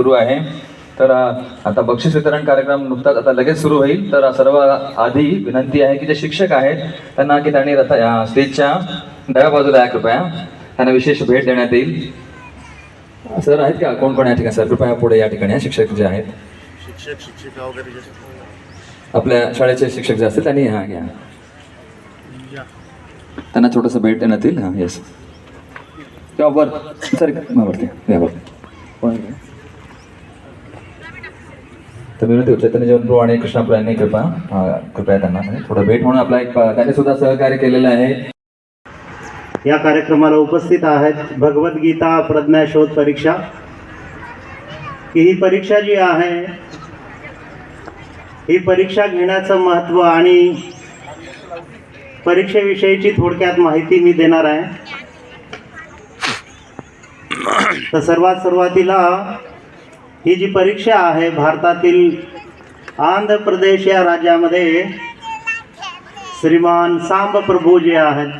सुरू आहे. तर आता बक्षीस वितरण कार्यक्रम नुकताच आता लगेच सुरू होईल. तर सर्व आधी विनंती आहे की जे शिक्षक आहेत त्यांना की त्यांनी रथ स्टेजच्या डाव्या बाजूला या कृपया. त्यांना विशेष भेट देण्यात येईल. सर आहेत का? कोण कोण या ठिकाणी? सर कृपया पुढे या ठिकाणी शिक्षक जे आहेत. शिक्षक शिक्षिका वगैरे जे आपल्या शाळेचे शिक्षक जे असतील त्यांनी हा घ्या. त्यांना छोटंसं भेट देण्यात येईल हां येस किंवा वर सर वरती या वर आहे? तर मी होते चैतन्य जयवंतरू आणि कृष्णापूर यांनी कृपा कृपया त्यांना म्हणजे थोडं भेट म्हणून आपला एक त्यांनी सुद्धा सहकार्य केलेलं आहे. या कार्यक्रमाला उपस्थित आहेत भगवद्गीता प्रज्ञा शोध परीक्षा. की ही परीक्षा जी आहे ही परीक्षा घेण्याचं महत्त्व आणि परीक्षेविषयीची थोडक्यात माहिती मी देणार आहे. तर सर्वात सुरुवातीला ही जी परीक्षा आहे भारतातील आंध्र प्रदेश या राज्यामध्ये श्रीमान सांब प्रभू जे आहेत.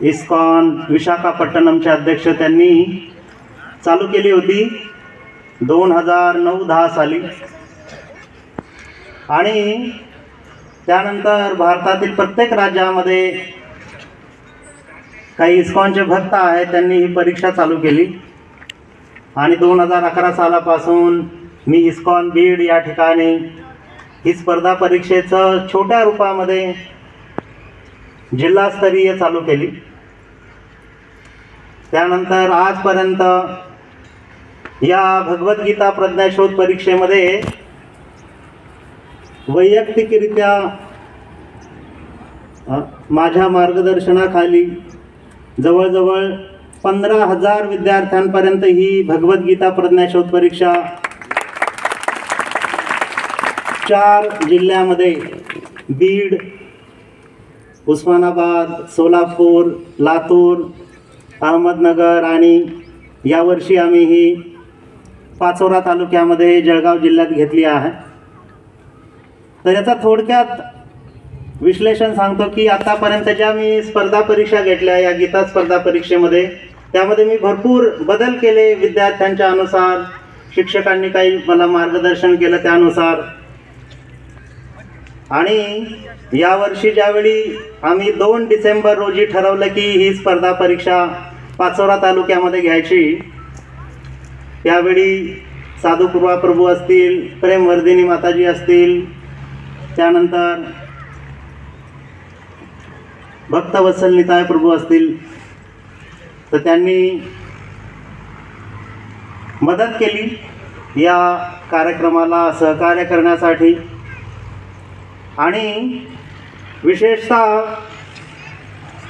इस्कॉन विशाखापट्टणमचे अध्यक्ष त्यांनी चालू केली होती दोन हजार नऊ दहा साली. आणि त्यानंतर भारतातील प्रत्येक राज्यामध्ये काही इस्कॉनचे भक्त आहेत त्यांनी ही परीक्षा चालू केली. आणि दोन हजार अकरा सालापासून मी इस्कॉन बीड या ठिकाणी ही स्पर्धा परीक्षेचं छोट्या रूपामध्ये जिल्हास्तरीय चालू केली. त्यानंतर आजपर्यंत या भगवद्गीता प्रज्ञाशोध परीक्षेमध्ये वैयक्तिकरित्या माझ्या मार्गदर्शनाखाली जवळजवळ पंधरा हजार विद्यार्थ्यांपर्यंत ही भगवद्गीता प्रज्ञाशोध परीक्षा चार जिल्ह्यामध्ये बीड उस्मानाबाद सोलापूर लातूर अहमदनगर आणि यावर्षी आम्ही ही पाचोरा तालुक्यामध्ये जळगाव जिल्ह्यात घेतली आहे. तर याचा थोडक्यात विश्लेषण सांगतो की आतापर्यंत ज्या मी स्पर्धा परीक्षा घेतल्या या गीता स्पर्धा परीक्षेमध्ये त्यामध्ये मी भरपूर बदल केले विद्यार्थ्यांच्या अनुसार. शिक्षकांनी काही मला मार्गदर्शन केलं त्यानुसार. आणि यावर्षी ज्यावेळी आम्ही दोन डिसेंबर रोजी ठरवलं की ही स्पर्धा परीक्षा पाचोरा तालुक्यामध्ये घ्यायची त्यावेळी साधुपूर्वा प्रभू असतील प्रेमवर्धिनी माताजी असतील त्यानंतर भक्तवत्सल निताय प्रभू असतील तर त्यांनी मदत केली या कार्यक्रमाला सहकार्य करण्यासाठी. आणि विशेषतः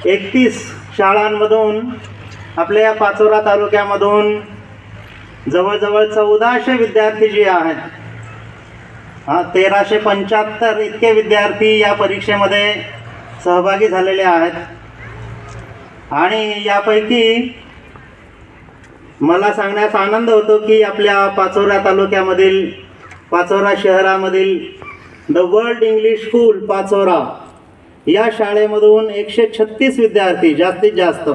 एकतीस शाळांमधून आपल्या या पाचोरा तालुक्यामधून जवळजवळ चौदाशे विद्यार्थी जे आहेत हा तेराशे पंच्याहत्तर इतके विद्यार्थी या परीक्षेमध्ये सहभागी झालेले आहेत. आणि यापैकी मला सांगण्यास आनंद होतो की आपल्या पाचोरा तालुक्यामधील पाचोरा शहरामधील the world English school Pachora या शाळेमधून एकशे छत्तीस विद्यार्थी जास्तीत जास्त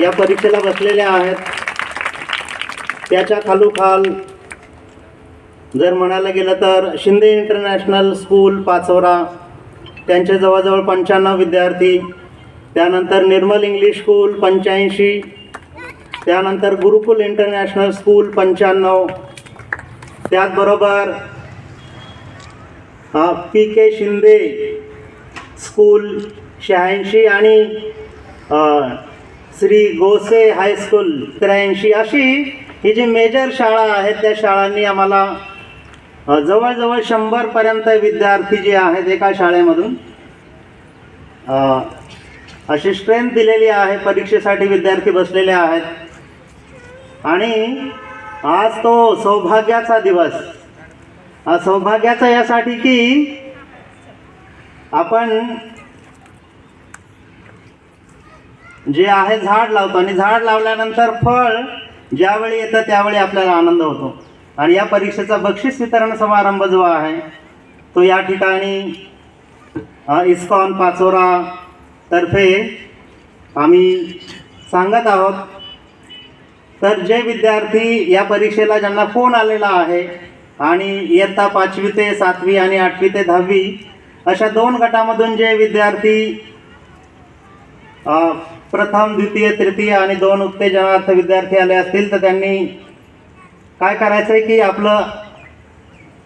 या परीक्षेला बसलेले आहेत. त्याच्या खालोखाल जर म्हणायला गेलं तर शिंदे इंटरनॅशनल स्कूल पाचोरा त्यांचे जवळजवळ पंच्याण्णव विद्यार्थी त्यानंतर निर्मल इंग्लिश स्कूल पंच्याऐंशी त्यानंतर गुरुकुल इंटरनॅशनल स्कूल पंच्याण्णव त्याचबरोबर पी के शिंदे स्कूल शहाऐंशी आणि श्री गोसे हायस्कूल त्र्याऐंशी. अशी ही जी मेजर शाळा आहेत त्या शाळांनी आम्हाला जवळजवळ शंभरपर्यंत विद्यार्थी जे आहेत एका शाळेमधून अशी स्ट्रेंथ दिलेली आहे परीक्षेसाठी विद्यार्थी बसलेले आहेत. आणि आज तो सौभाग्याचा दिवस. हा सौभाग्याचा यासाठी की आपण जे आहे झाड लावतो आणि झाड लावल्यानंतर फळ ज्यावेळी येतं त्यावेळी आपल्याला आनंद होतो. आणि या परीक्षेचा बक्षीस वितरण समारंभ जो आहे तो या ठिकाणी इस्कॉन पाचोरा तर्फे आम्ही सांगत आहोत. तर जे विद्यार्थी या परीक्षेला ज्यांना फोन आलेला आहे आणि इयत्ता पाचवी ते सातवी आणि आठवी ते दहावी अशा दोन गटामधून जे विद्यार्थी प्रथम द्वितीय तृतीय आणि दोन उत्तेजनार्थ विद्यार्थी आले असतील तर त्यांनी काय करायचं आहे की आपलं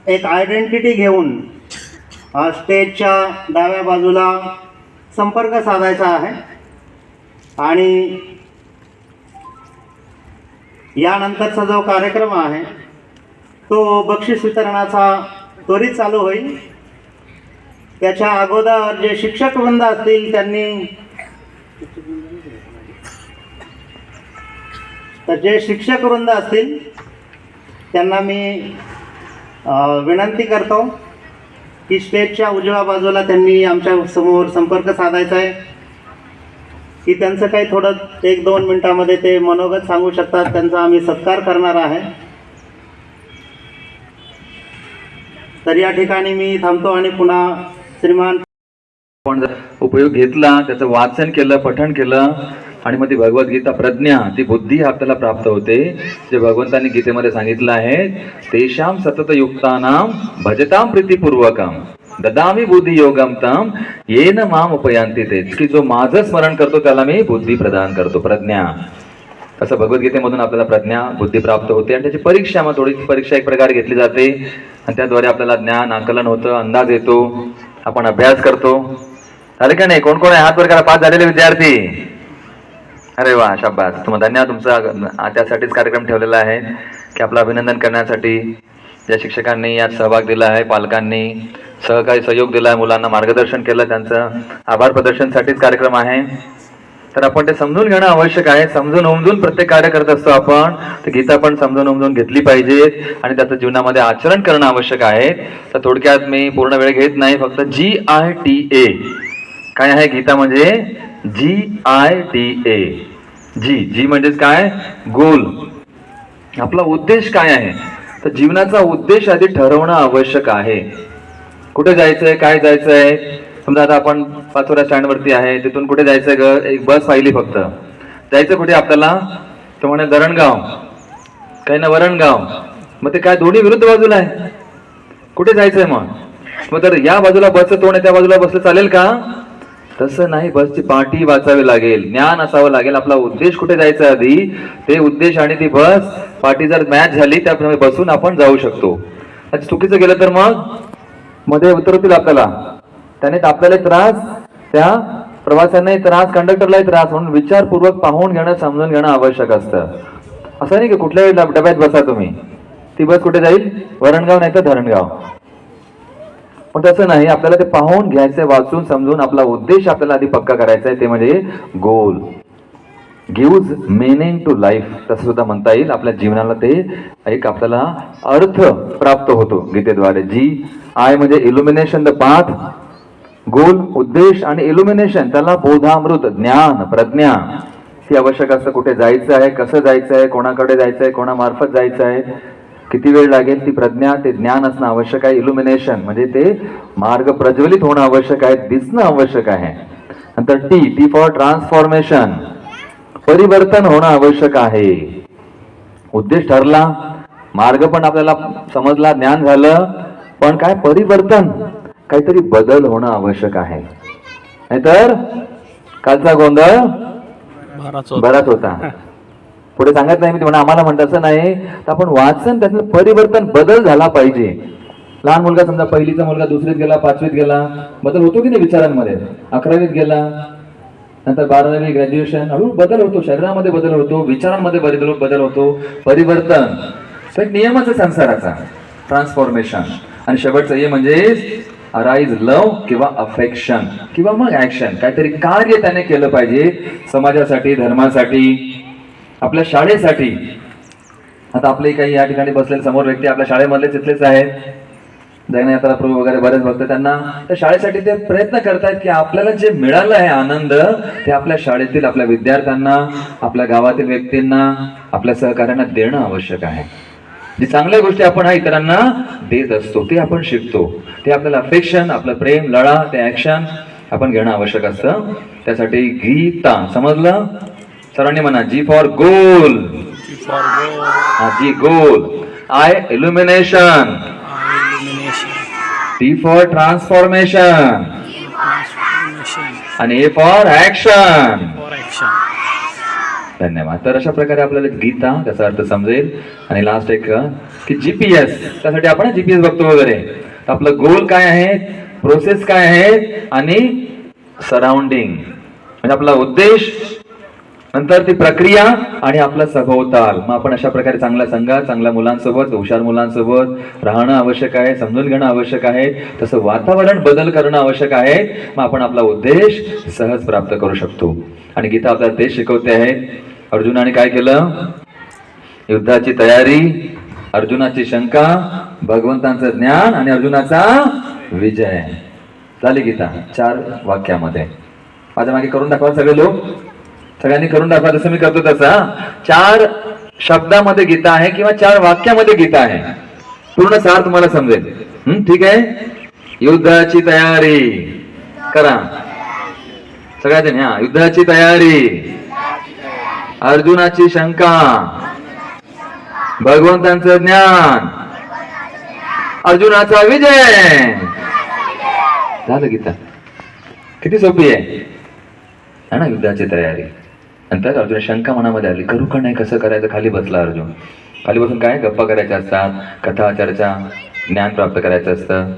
एक आयडेंटिटी घेऊन स्टेजच्या डाव्या बाजूला संपर्क साधायचा आहे. आणि यानंतरचा जो कार्यक्रम आहे तो बक्षीस वितरणाचा त्वरित चालू होईल. त्याच्या अगोदर जे शिक्षक वृंद असतील त्यांनी तर जे शिक्षक वृंद असतील त्यांना मी विनंती करतो. की स्टेजच्या उजव्या बाजूला त्यांनी आमच्यासमोर संपर्क साधायचा आहे. की त्यांचं काही थोडं एक दोन मिनटामध्ये ते मनोगत सांगू शकतात. त्यांचा आम्ही सत्कार करणार आहे. तर या ठिकाणी मी थांबतो आणि पुन्हा श्रीमान आपण जर उपयोग घेतला त्याचं वाचन केलं पठण केलं आणि मग ती भगवद्गीता प्रज्ञा ती बुद्धी आपल्याला प्राप्त होते. जे भगवंतांनी गीतेमध्ये सांगितलं आहे तेशाम सतत युक्तानाम भजताम प्रीतीपूर्वकम ददामी बुद्धी योगम तम येन माम उपयांती तेच की जो माझं स्मरण करतो त्याला मी बुद्धी प्रदान करतो प्रज्ञा. असं भगवद्गीतेमधून आपल्याला प्रज्ञा बुद्धी प्राप्त होते. आणि त्याची परीक्षा मग थोडी परीक्षा एक प्रकारे घेतली जाते. आणि त्याद्वारे आपल्याला ज्ञान आकलन होतं अंदाज येतो. आपण अभ्यास करतो. अरे का नाही? कोण कोण आहे? हात वर करा. पास झालेले विद्यार्थी. अरे वा शाबास. तुम्हाला धन्यवाद तुमचा. त्यासाठीच कार्यक्रम ठेवलेला आहे की आपलं अभिनंदन करण्यासाठी ज्या शिक्षकांनी यात सहभाग दिला आहे पालकांनी सहकारी सहयोग दिला आहे मुलांना मार्गदर्शन केलं त्यांचं आभार प्रदर्शनसाठीच कार्यक्रम आहे. तर आपण ते समजून घेणं आवश्यक आहे. समजून उमजून प्रत्येक कार्य करत असतो आपण. तर गीता पण समजून उमजून घेतली पाहिजे आणि त्याचं जीवनामध्ये आचरण करणं आवश्यक आहे. तर थोडक्यात मी पूर्ण वेळ घेत नाही फक्त जी आय टी ए काय आहे गीता म्हणजे? जी आय टी ए जी जी म्हणजेच काय? गोल. आपला उद्देश काय आहे? तर जीवनाचा उद्देश आधी ठरवणं आवश्यक आहे. कुठे जायचंय? काय जायचंय? समजा आता आपण पाचोरा स्टँडवरती आहे. तिथून कुठे जायचंय ग? एक बस पाहिली फक्त. जायचं कुठे आपल्याला? तो म्हणे धरणगाव काही ना वरणगाव. मग ते काय दोन्ही विरुद्ध बाजूला आहे? कुठे जायचंय मग? मग तर या बाजूला बसचं तोंड आहे त्या बाजूला बसलं चालेल का? तसं नाही बसची पाठी वाचावी लागेल. ज्ञान असावं लागेल. आपला उद्देश कुठे जायचा आधी? ते उद्देश आणि ती बस पाठी जर मॅच झाली त्याप्रमाणे बसून आपण जाऊ शकतो. चुकीचं गेलं तर मग? मध्ये उतरवतील आपल्याला. त्याने आपल्याला त्रास त्या प्रवाशांनाही त्रास कंडक्टरलाही त्रास. म्हणून विचारपूर्वक पाहून घेणं समजून घेणं आवश्यक असतं. असं नाही की कुठल्याही डब- डब्यात बसा तुम्ही. ती बस कुठे जाईल? वरणगाव नाही तर धरणगाव. पण तसं नाही आपल्याला ते पाहून घ्यायचंय वाचून समजून आपला उद्देश आपल्याला आधी पक्का करायचा आहे ते म्हणजे goal gives meaning to life तसं सुद्धा म्हणता येईल. आपल्या जीवनाला ते एक आपल्याला अर्थ प्राप्त होतो गीतेद्वारे. जी आय म्हणजे इल्युमिनेशन द पाथ गोल उद्देश आणि इल्युमिनेशन त्याला बोधामृत ज्ञान प्रज्ञा. ही आवश्यक असतं कुठे जायचं आहे कसं जायचं आहे कोणाकडे जायचं आहे कोणामार्फत जायचं आहे किती वेळ लागेल ती प्रज्ञा ते ज्ञान असणं आवश्यक आहे. इल्युमिनेशन म्हणजे ते मार्ग प्रज्वलित होणं आवश्यक आहे दिसणं आवश्यक आहे. नंतर टी टी फॉर ट्रान्सफॉर्मेशन परिवर्तन होणं आवश्यक आहे. उद्देश ठरला. मार्ग पण आपल्याला समजला ज्ञान झालं. पण काय परिवर्तन? काहीतरी बदल होणं आवश्यक आहे. नाहीतर कालचा गोंधळ? बराच होता. पुढे सांगत नाही मी म्हणा आम्हाला म्हणत असं नाही तर आपण वाचन त्यातलं परिवर्तन बदल झाला पाहिजे. लहान मुलगा समजा पहिलीचा मुलगा दुसरीत गेला पाचवीत गेला बदल होतो की नाही विचारांमध्ये? अकरावीत गेला नंतर बारावी ग्रॅज्युएशन हळूहळू बदल होतो शरीरामध्ये बदल होतो विचारांमध्ये बदल बदल होतो परिवर्तन. एक नियमच आहे संसाराचा ट्रान्सफॉर्मेशन आणि शेवटचं हे म्हणजे अराईज लव किंवा अफेक्शन किंवा मग ऍक्शन काहीतरी कार्य त्याने केलं पाहिजे समाजासाठी धर्मासाठी. आपल्या शाळेसाठी. आता आपले काही या ठिकाणी बसलेले समोर व्यक्ती आपल्या शाळेमधले तिथलेच आहेत. जगन्यात्रा प्रभू वगैरे बरेच भक्त त्यांना त्या शाळेसाठी ते प्रयत्न करतायत की आपल्याला जे मिळालं आहे आनंद ते आपल्या शाळेतील आपल्या विद्यार्थ्यांना आपल्या गावातील व्यक्तींना आपल्या सहकार्यांना देणं आवश्यक आहे. जी चांगल्या गोष्टी आपण हा इतरांना देत असतो ते आपण शिकतो. ते आपल्याला अफेक्शन आपलं प्रेम लढा ते ऍक्शन आपण घेणं आवश्यक असतं. त्यासाठी गीता समजलं? सर्वांनी म्हणा जी फॉर गोल हा G goal I illumination T for transformation आणि ए फॉर ऍक्शन धन्यवाद. तर अशा प्रकारे आपल्याला गीता त्याचा अर्थ समजेल. आणि लास्ट एक की जीपीएस त्यासाठी आपण जीपीएस बघतो वगैरे. आपलं गोल काय आहे? प्रोसेस काय आहे? आणि सराउंडिंग म्हणजे आपला उद्देश नंतर ती प्रक्रिया आणि आपला सभोवताल मग आपण अशा प्रकारे चांगला संघात चांगल्या मुलांसोबत हुशार मुलांसोबत राहणं आवश्यक आहे समजून घेणं आवश्यक आहे तसं वातावरण बदल करणं आवश्यक आहे. मग आपण आपला उद्देश सहज प्राप्त करू शकतो. आणि गीता आपल्याला तेच शिकवते आहे. अर्जुनाने काय केलं? युद्धाची तयारी अर्जुनाची शंका भगवंतांचं ज्ञान आणि अर्जुनाचा विजय. झाली गीता चार वाक्यामध्ये. माझ्या मागे करून दाखवा सगळे लोक. सगळ्यांनी करून दाखवा जसं मी करतो तसा चार शब्दामध्ये गीता आहे किंवा चार वाक्यामध्ये गीता आहे. पूर्ण सार तुम्हाला समजेल. ठीक आहे? युद्धाची तयारी. करा. सगळ्याजणी हा. युद्धाची तयारी. अर्जुनाची शंका. भगवंतांचं ज्ञान. अर्जुनाचा विजय. झालं गीता. किती सोपी आहे. ना युद्धाची तयारी. नंतर अर्जुन शंका मनामध्ये आली करू का नाही कसं करायचं? खाली बसला अर्जुन. खाली बसून काय गप्पा करायच्या असतात? कथा चर्चा ज्ञान प्राप्त करायचं असतं.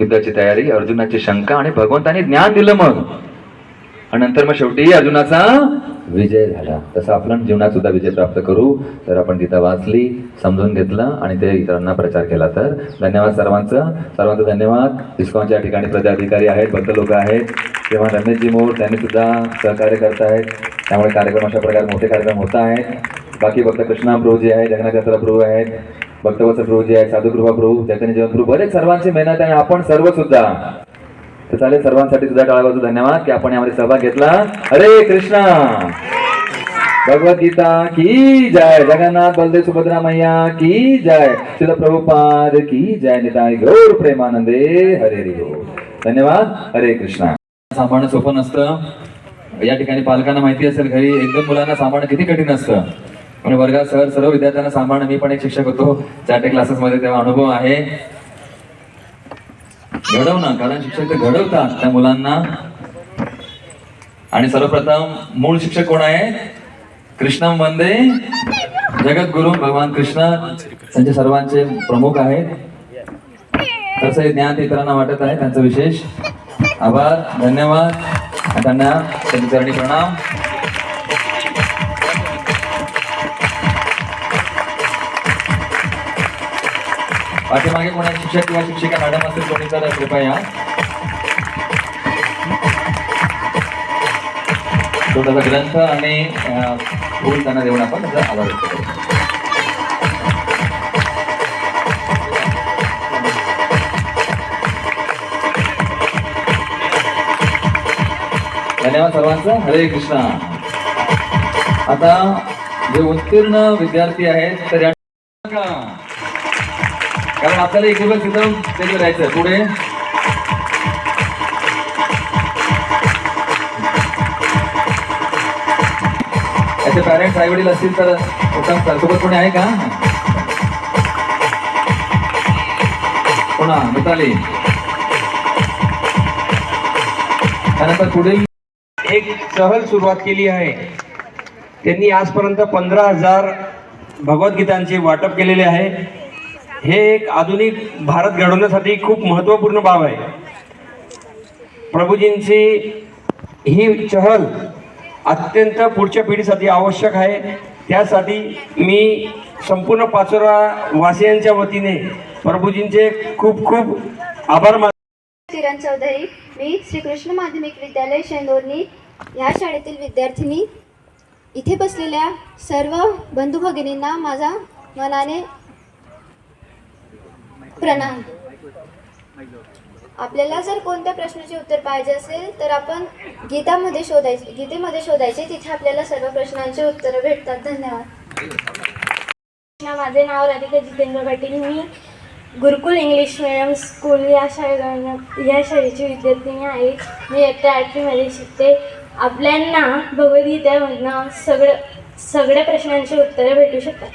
युद्धाची तयारी अर्जुनाची शंका आणि भगवंतानी ज्ञान दिलं मग. आणि नंतर मग शेवटी अर्जुनाचा विजय झाला. तसं आपण जीवनात सुद्धा विजय प्राप्त करू. तर आपण गीता वाचली समजून घेतलं आणि ते इतरांना प्रचार केला तर. धन्यवाद सर्वांचं. सर्वांचं धन्यवाद. इस्कॉनच्या या ठिकाणी प्रजाधिकारी आहेत भक्त लोक आहेत. तेव्हा रमेशजी मोर त्यांनी सुद्धा सहकार्य करत आहेत त्यामुळे कार्यक्रम अशा प्रकारे मोठे कार्यक्रम होत आहेत. बाकी भक्त कृष्णा प्रभू जे आहे जगन्नाथ प्रभू आहेत भक्तवत्सल प्रभू जे आहे साधुकृपा प्रभू चैतन्य जीवन प्रभू बरेच सर्वांची मेहनत आहे. आपण सर्व सुद्धा. तर चालेल सर्वांसाठी सुद्धा टाळाबाजू धन्यवाद की आपण यामध्ये सहभाग घेतला. हरे कृष्णा! भगवद्गीता की जय. जगन्नाथ बलदेव सुभद्रा मैया की जय. शिल प्रभुपाद की जय. निताय गौर प्रेमानंदे. हरे रिओ धन्यवाद. हरे कृष्णा. सांभाळणं सोपं नसतं. या ठिकाणी पालकांना माहिती असेल घरी एक दोन मुलांना सांभाळणं किती कठीण असतं. पण वर्गात सर सर्व विद्यार्थ्यांना सांभाळणं मी पण एक शिक्षक होतो. चाटे क्लासेसमध्ये तेव्हा अनुभव आहे. घडवणं कारण शिक्षक ते घडवतात त्या मुलांना. आणि सर्वप्रथम मूळ शिक्षक कोण आहे? कृष्णम वंदे. जगद्गुरु भगवान कृष्ण त्यांचे सर्वांचे प्रमुख आहेत. तसं हे ज्ञान इतरांना वाटत आहे त्यांचं विशेष आभार धन्यवाद. त्यांना त्यांच्यासाठी चरणी प्रणाम. पाठीमागे कोणा शिक्षक किंवा शिक्षिका मॅडम असेल कोणी तर कृपया छोटासा ग्रंथ आणि फूल त्यांना देऊन आपण त्याचा आभार व्यक्त करू. धन्यवाद सर्वांचं. हरे कृष्णा. आता जे उत्तीर्ण विद्यार्थी आहेत तर या कारण आपल्याला एक दिवस तिथं स्टेजवर राहायचं पुढे. याचे पॅरेंट्स आई वडील असतील तर उत्तम सर सोबत कोणी आहे का? पुन्हा मिताली. त्यानंतर पुढील एक सहल सुरुवात केली आहे. त्यांनी आजपर्यंत पंधरा हजार भगवद्गीतांचे वाटप केलेले आहे. हे एक आधुनिक भारत घडवण्यासाठी खूप महत्त्वपूर्ण बाब आहे. प्रभूजींची ही चहल अत्यंत पुढच्या पिढीसाठी आवश्यक आहे. त्यासाठी मी संपूर्ण पाचोरा वासियांच्या वतीने प्रभूजींचे खूप खूप आभार मान किरण चौधरी मी श्रीकृष्ण माध्यमिक विद्यालय शेंदोरनी ह्या शाळेतील विद्यार्थिनी. इथे बसलेल्या सर्व बंधू भगिनींना माझा मनाने प्रणाम. आपल्याला जर कोणत्या प्रश्नाचे उत्तर पाहिजे असेल तर आपण गीतामध्ये शोधायचे गीतेमध्ये शोधायचे. तिथे आपल्याला सर्व प्रश्नांची उत्तरं भेटतात. धन्यवाद. माझे नाव राधिका जितेंद्र पाटील मी गुरुकुल इंग्लिश मिडियम स्कूल या शाळे या शाळेची विद्यार्थिनी आहे मी इयत्ता आठवीमध्ये शिकते. आपल्यांना भगवद्गीतेमधनं सगळं सगळ्या प्रश्नांची उत्तरं भेटू शकतात.